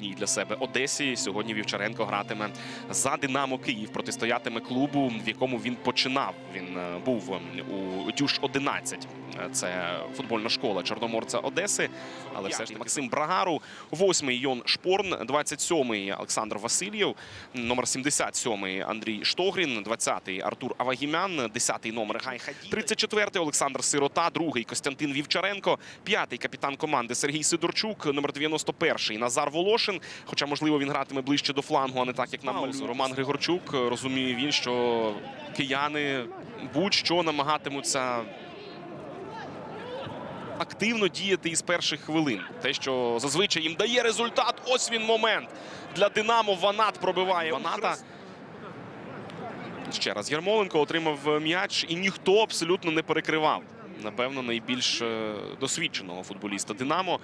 вигідній для себе Одесі. Сьогодні Вівчаренко гратиме за Динамо Київ, протистоятиме клубу, в якому він починав. Він е, був ем, у Дюш 11 Це футбольна школа Чорноморця Одеси. Але все ж таки Максим Брагару, восьмий Йон Шпорн, 27-й Олександр Васильєв, номер 77-й Андрій Штогрін, 20-й Артур Авагімян, 10-й номер Гай Хаді, 34-й Олександр Сирота, другий Костянтин Вівчаренко, п'ятий капітан команди Сергій Сидорчук, номер 91-й Назар Волошин. Хоча, можливо, він гратиме ближче до флангу, а не так, як нам малює Роман Григорчук. Розуміє він, що кияни будь-що намагатимуться активно діяти із перших хвилин. Те, що зазвичай їм дає результат. Ось він момент для Динамо. Ванат пробиває Ваната. Ще раз Ярмоленко отримав м'яч, і ніхто абсолютно не перекривав. Напевно, найбільш е, досвідченого футболіста Динамо.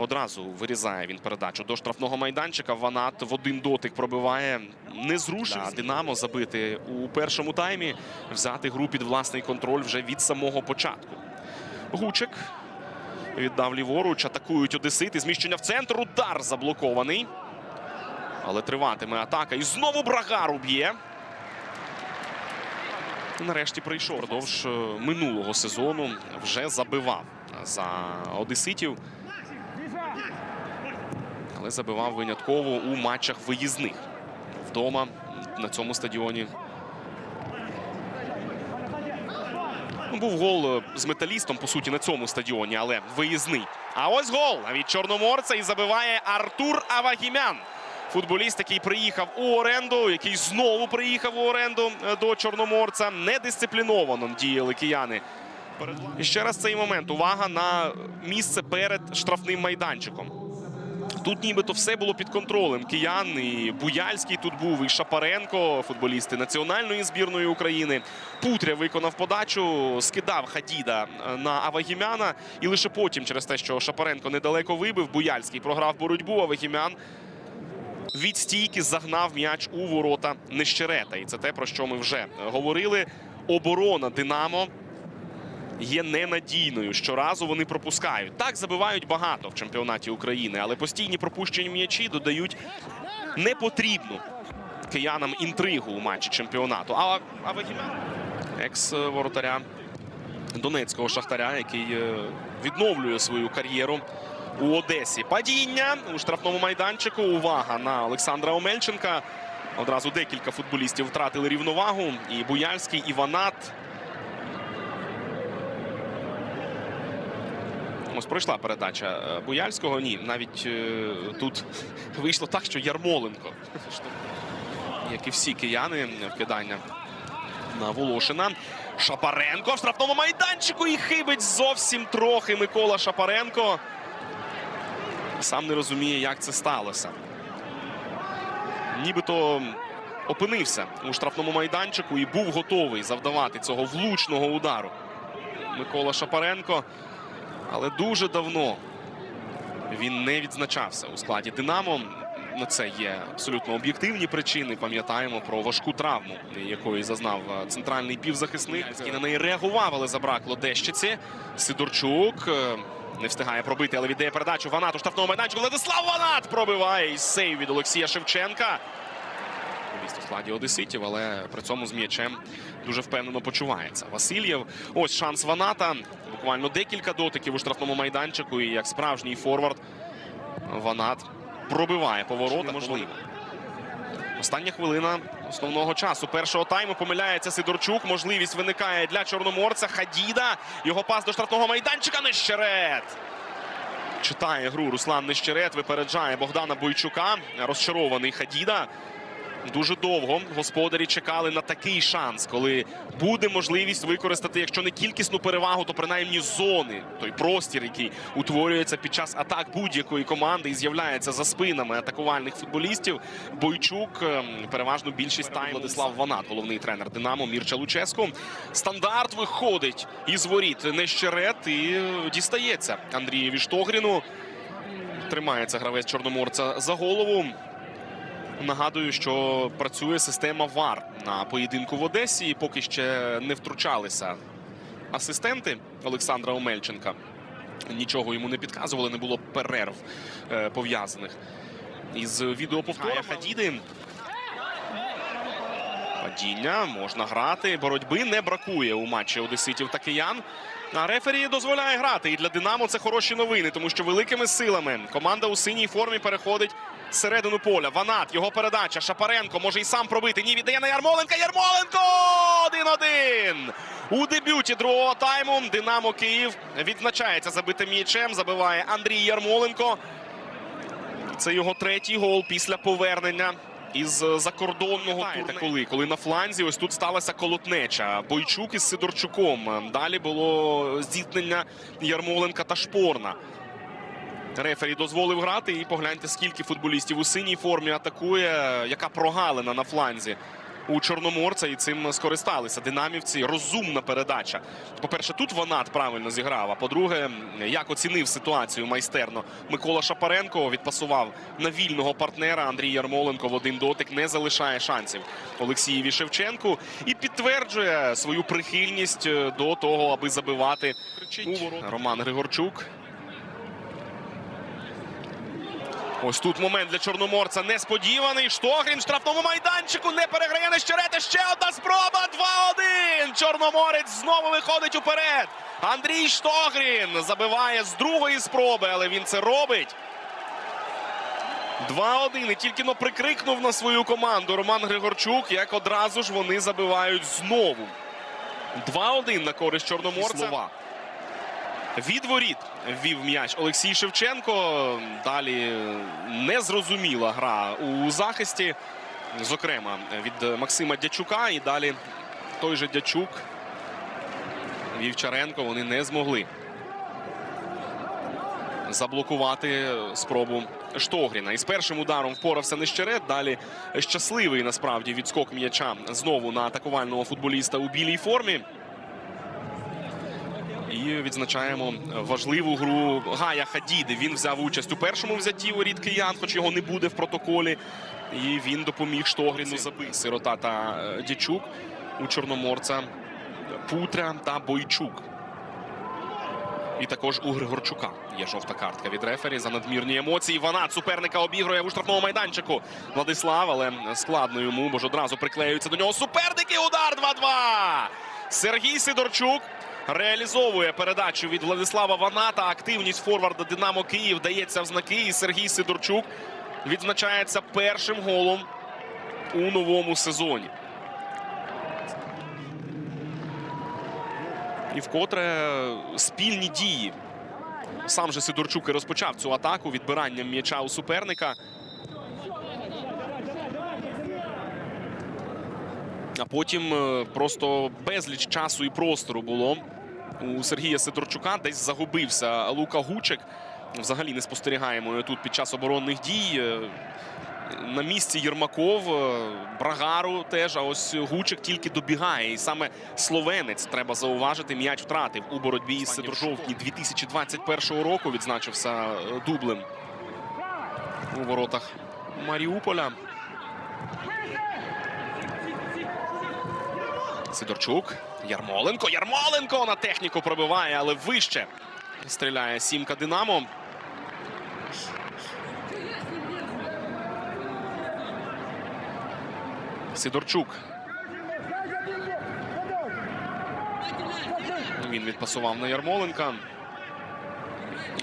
Одразу вирізає він передачу до штрафного майданчика. Ванат в один дотик пробиває. Не зрушив Да, Динамо забити у першому таймі, взяти гру під власний контроль вже від самого початку. Гучик віддав ліворуч, атакують одесити. Зміщення в центр. Удар заблокований. Але триватиме атака. І знову Брагару б'є. Нарешті прийшов впродовж е, минулого сезону. Вже забивав за одеситів. Але забивав винятково у матчах виїзних. Вдома на цьому стадіоні. Ну, Був гол е, з металістом, по суті, на цьому стадіоні, але виїзний. А ось гол від Чорноморця і забиває Артур Авагімян. Футболіст, який приїхав у оренду, який знову приїхав у оренду е, до Чорноморця. Недисципліновано діяли кияни. І ще раз цей момент. Увага на місце перед штрафним майданчиком. Тут нібито все було під контролем. Киян і Буяльський тут був, і Шапаренко, футболісти національної збірної України. Путря виконав подачу, скидав Хадіда е, на Авагімяна. І лише потім, через те, що Шапаренко недалеко вибив, Буяльський програв боротьбу. Авагімян від стійки загнав м'яч у ворота Нещерета. І це те, про що ми вже говорили. Оборона Динамо є ненадійною. Щоразу вони пропускають. Так забивають багато в чемпіонаті України, але постійні пропущені м'ячі додають непотрібну киянам інтригу у матчі чемпіонату. А Авагімян, екс-воротаря донецького шахтаря, який е, відновлює свою кар'єру у Одесі. Падіння у штрафному майданчику. Увага на Олександра Омельченка. Одразу декілька футболістів втратили рівновагу. І Буяльський, і Ванат. Ось пройшла передача е, Буяльського. Ні, навіть е, тут вийшло так, що Ярмоленко, як і всі кияни, вкидання на Волошина. Шапаренко в штрафному майданчику і хибить зовсім трохи Микола Шапаренко. Сам не розуміє, як це сталося. Нібито опинився у штрафному майданчику і був готовий завдавати цього влучного удару. Микола Шапаренко. Але дуже давно він не відзначався у складі Динамо. На це є абсолютно об'єктивні причини. Пам'ятаємо про важку травму, якої зазнав е, центральний півзахисник. І на неї реагував, але забракло дещиці. Сидорчук е, не встигає пробити, але віддає передачу Ванату штрафного майданчику. Владислав Ванат пробиває із сейв від Олексія Шевченка. Футболіст у складі одеситів, але при цьому з м'ячем дуже впевнено почувається. Васильєв. Ось шанс Ваната. Буквально декілька дотиків у штрафному майданчику. І як справжній форвард Ванат пробиває поворота. Можливо. Остання хвилина основного часу. Першого тайму помиляється Сидорчук. Можливість виникає для чорноморця. Хадіда. Його пас до штрафного майданчика. Нещерет. Читає гру Руслан Нещерет. Випереджає Богдана Бойчука. Розчарований Хадіда. Дуже довго господарі чекали на такий шанс, коли буде можливість використати, якщо не кількісну перевагу, то принаймні зони, той простір, який утворюється під час атак будь-якої команди і з'являється за спинами атакувальних футболістів. Бойчук ем, переважно більшість тайму Владислав Ванат, головний тренер Динамо Мірча Луческу. Стандарт виходить із воріт Нещерет і дістається Андрієві Штогріну. Тримається гравець Чорноморця за голову. Нагадую, що працює система ВАР на поєдинку в Одесі. І поки ще не втручалися асистенти Олександра Омельченка. Нічого йому не підказували, не було перерв е, пов'язаних із відеоповтором. Хадіди. Падіння можна грати. Боротьби не бракує у матчі одеситів та киян. А рефері дозволяє грати. І для Динамо це хороші новини, тому що великими силами команда у синій формі переходить всередину поля. Ванат, його передача. Шапаренко може і сам пробити. Ні, віддає на Ярмоленка. Ярмоленко! 1-1! У дебюті другого тайму Динамо Київ відзначається забитим м'ячем. Забиває Андрій Ярмоленко. Це його третій гол після повернення із закордонного турне. Коли, коли на фланзі ось тут сталася колотнеча. Бойчук із Сидорчуком. Далі було зіткнення Ярмоленка та Шпорна. Рефері дозволив грати. І погляньте, скільки футболістів у синій формі атакує, яка прогалина на фланзі. У Чорноморця і цим скористалися динамівці. Розумна передача. По-перше, тут Ванат правильно зіграв. А по-друге, як оцінив ситуацію майстерно Микола Шапаренко відпасував на вільного партнера Андрій Ярмоленко в один дотик. Не залишає шансів Олексієві Шевченку і підтверджує свою прихильність е, до того, аби забивати у. Роман Григорчук. Ось тут момент для чорноморця несподіваний. Штогрін в штрафному майданчику не переграє Нещерета. Ще одна спроба. 2-1. Чорноморець знову виходить уперед. Андрій Штогрін забиває з другої спроби, але він це робить. 2-1. І тільки но прикрикнув на свою команду Роман Григорчук, як одразу ж вони забивають знову. 2-1 на користь Чорноморця. Від воріт ввів м'яч Олексій Шевченко. Далі незрозуміла гра у захисті. Зокрема, від Максима Дячука. І далі той же Дячук. Вівчаренко вони не змогли заблокувати спробу Штогріна. І з першим ударом впорався Нещерет. Далі щасливий насправді відскок м'яча знову на атакувального футболіста у білій формі. І відзначаємо важливу гру Гая Хадіди. Він взяв участь у першому взятті воріт киян, хоч його не буде в протоколі. І він допоміг Штогріну забити. Сирота та е, Дячук у Чорноморця, Путря та Бойчук. І також у Григорчука є жовта картка від рефері за надмірні емоції. Ванат суперника обігрує у штрафному майданчику. Владислав, але складно йому, бо ж одразу приклеюються до нього суперники. Удар 2-2. Сергій Сидорчук реалізовує передачу від Владислава Ваната. Активність форварда Динамо Київ дається в знаки. І Сергій Сидорчук відзначається першим голом у новому сезоні. І вкотре спільні дії. Сам же Сидорчук і розпочав цю атаку відбиранням м'яча у суперника. А потім е, просто безліч часу і простору було у Сергія Сидорчука. Десь загубився Лука Гучик. Взагалі не спостерігаємо його тут під час оборонних дій. Е, На місці Єрмаков, е, Брагару теж, а ось Гучик тільки добігає. І саме словенець, треба зауважити, м'яч втратив у боротьбі із Сидоржовтні 2021 року. Відзначився е, дублем у воротах Маріуполя. Сидорчук. Ярмоленко. Ярмоленко на техніку пробиває, але вище стріляє сімка Динамо. Сидорчук. Він відпасував на Ярмоленка.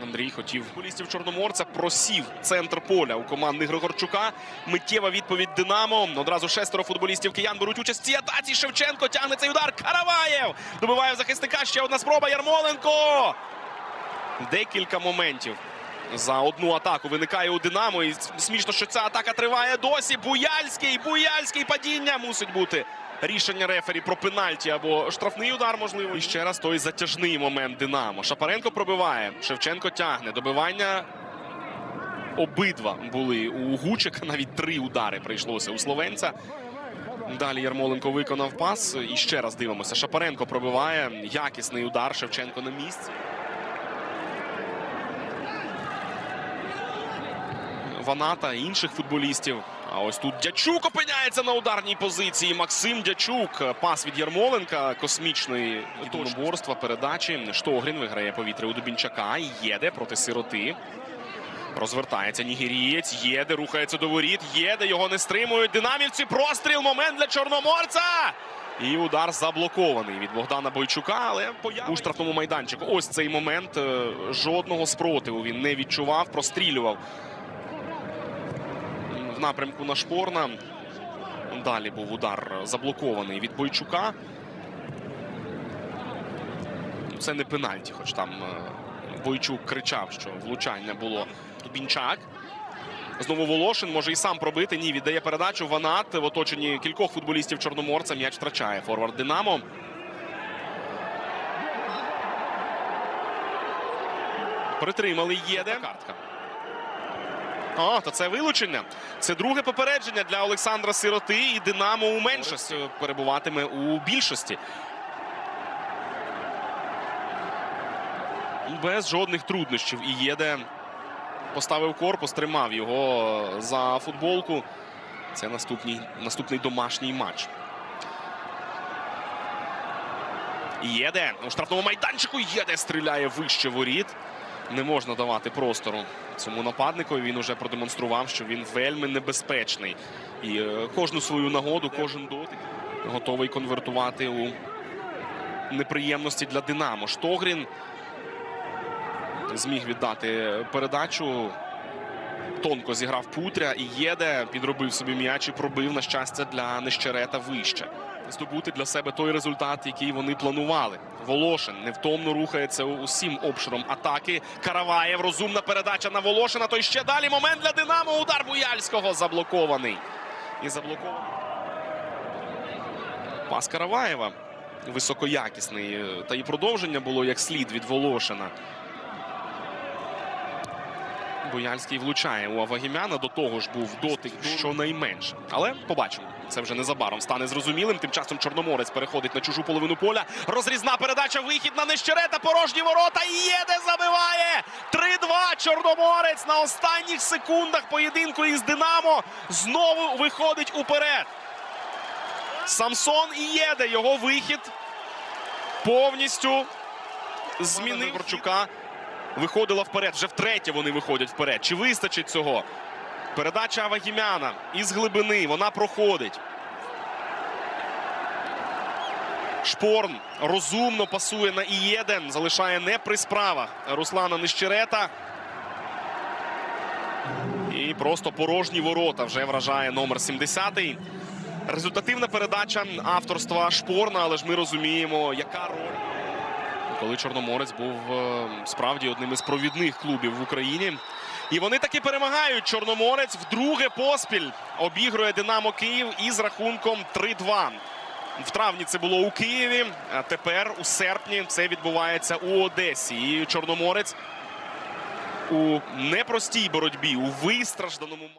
Андрій хотів футболістів Чорноморця. Просів центр поля у команди Григорчука. Миттєва відповідь Динамо. Одразу шестеро футболістів киян беруть участь в цій атаці. Шевченко тягне цей удар. Караваєв добиває захисника. Ще одна спроба. Ярмоленко. Декілька моментів за одну атаку виникає у Динамо. І смішно, що ця атака триває досі. Буяльський, Буяльський падіння мусить бути. Рішення рефері про пенальті або штрафний удар, можливо. І ще раз той затяжний момент Динамо. Шапаренко пробиває. Шевченко тягне. Добивання обидва були у Гучика. Навіть три удари прийшлося у словенця. Далі Ярмоленко виконав пас. І ще раз дивимося. Шапаренко пробиває. Якісний удар. Шевченко на місці. Ваната інших футболістів. А ось тут Дячук опиняється на ударній позиції. Максим Дячук. Пас від Ярмоленка. Космічний єдиноборства, передачі. Штогрін виграє повітря у Дубінчака. Єде проти сироти. Розвертається нігерієць. Єде, рухається до воріт. Єде, його не стримують. Динамівці. Простріл. Момент для Чорноморця. І удар заблокований від Богдана Бойчука, але у штрафному майданчику. Ось цей момент. е, Жодного спротиву він не відчував, прострілював в напрямку на Шпорна. Далі був удар заблокований від Бойчука. Ну, Це не пенальті, хоч там е, Бойчук кричав, що влучання було Дубінчак. Знову Волошин може і сам пробити. Ні, віддає передачу. Ванат в оточенні кількох футболістів Чорноморця. М'яч втрачає форвард Динамо. Притримали єде. Картка. О, то це вилучення. Це друге попередження для Олександра Сироти. І Динамо у меншості перебуватиме у більшості. Без жодних труднощів. І Єде поставив корпус, тримав його за футболку. Це наступний, наступний домашній матч. Єде у штрафному майданчику. Єде стріляє вище воріт. Не можна давати простору цьому нападнику. Він уже продемонстрував, що він вельми небезпечний. І е, кожну свою нагоду, кожен дотик готовий конвертувати у неприємності для Динамо. Штогрін зміг віддати передачу. Тонко зіграв Путря і Єде підробив собі м'яч і пробив, на щастя, для Нещерета вище. Здобути для себе той результат, який вони планували. Волошин невтомно рухається усім обширом атаки. Караваєв. Розумна передача на Волошина. То ще далі момент для Динамо. Удар Буяльського заблокований. І заблокований. Пас Караваєва. Високоякісний. Та і продовження було як слід від Волошина. Бояльський влучає у Авагімяна. До того ж був дотик щонайменше. Але побачимо. Це вже незабаром стане зрозумілим. Тим часом Чорноморець переходить на чужу половину поля. Розрізна передача. Вихід на Нещерета. Порожні ворота. І Єде забиває. 3-2. Чорноморець на останніх секундах поєдинку із Динамо знову виходить уперед. Самсон і Єде. Його вихід повністю змінив Горчука виходила вперед. Вже втретє вони виходять вперед. Чи вистачить цього? Передача Авагімяна із глибини. Вона проходить. Шпорн розумно пасує на Ієден. Залишає не при справах Руслана Нищерета. І просто порожні ворота вже вражає номер 70-й. Результативна передача авторства Шпорна, але ж ми розуміємо, яка роль коли Чорноморець був е, справді одним із провідних клубів в Україні. І вони таки перемагають. Чорноморець вдруге поспіль обігрує Динамо Київ із рахунком 3-2. В травні це було у Києві. А тепер у серпні це відбувається у Одесі. І Чорноморець у непростій боротьбі, у вистражданому